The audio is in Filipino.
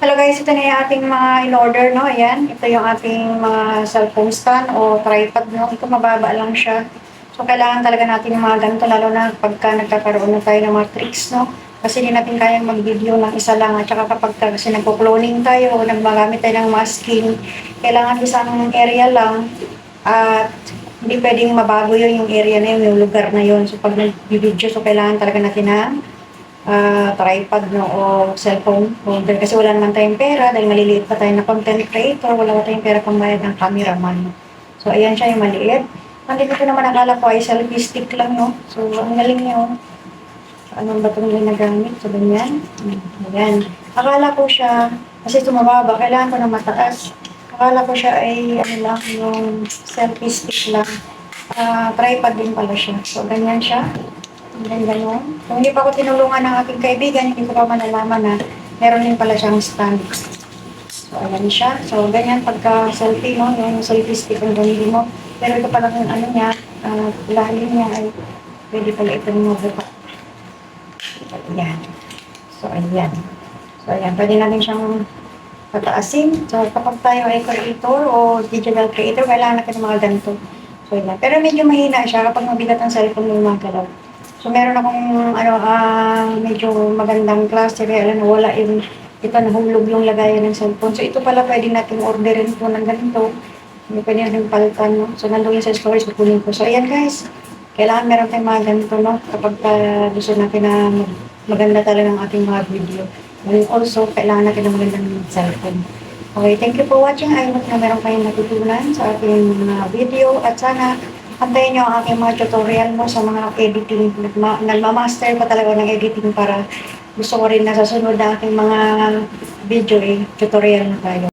Hello guys, ito na yung ating mga in-order, no? Ayan, ito yung ating mga cellphone stand o tripod, no? Ito mababa lang siya. So, kailangan talaga natin yung mga ganito, lalo na pagka nagkakaroon na tayo ng mga tricks, no? Kasi hindi natin kayang mag-video ng isa lang. At saka kapag ka- kasi nagpo-cloning tayo o nagmagamit tayo ng masking, kailangan isang area lang at hindi pwedeng mabago yun yung area na yun, yung lugar na yun. So, pag nag-video, so kailangan talaga natin ng ah, tripod no, o cellphone holder kasi wala naman tayong pera dahil maliliit pa tayo na content creator, wala pa tayong pera pambayad ng cameraman. No? So, ayan siya yung maliit. Nandito ko naman akala ko ay selfie stick lang, no? So, ang galing niyo. Anong ba itong ginagamit? So, ganyan. Ayan. Akala ko siya, kasi tumababa, kailangan ko na mataas. Akala ko siya ay, ano lang, yung selfie stick lang. Ah, tripod din pala siya. So, ganyan siya. Ganyan, ganyan. Kung hindi pa ako tinulungan ng aking kaibigan, hindi ko pa malalaman na meron din pala siyang stand. So, ayan siya. So, ganyan pagka selfie mo, yung selfie stick ang gawin mo. Pero ito pala yung ano niya, uh, lalim niya ay pwede pala ito mo buka. Ayan. So, ayan. So, ayan. Pwede natin siyang pataasin. So, kapag tayo ay creator o digital creator, kailangan natin ng mga ganito. So, ayan. Pero medyo mahina siya kapag mabigat ang cellphone mo mga galaw. So, meron akong, ano, ah, medyo magandang klase. Kaya, alam, wala yung, ito, nahulog yung lagayan ng cellphone. So, ito pala pwede natin orderin po ng ganito. Hindi pwede natin palitan, no? So, nandun yun sa storage, kukunin ko. So, ayan guys. Kailangan meron tayong mga ganito, no? Kapag ah, gusto natin na mag- maganda talaga ang ating mga video. And also, kailangan natin ng magandang cellphone. Okay, thank you for watching. I hope na meron kayong natutunan sa ating mga video. At sana, antayin nyo ang aking mga tutorial mo sa mga editing. Nagma- Nagmamaster pa talaga ng editing para gusto ko rin na sa sunod na aking mga video eh, tutorial na tayo.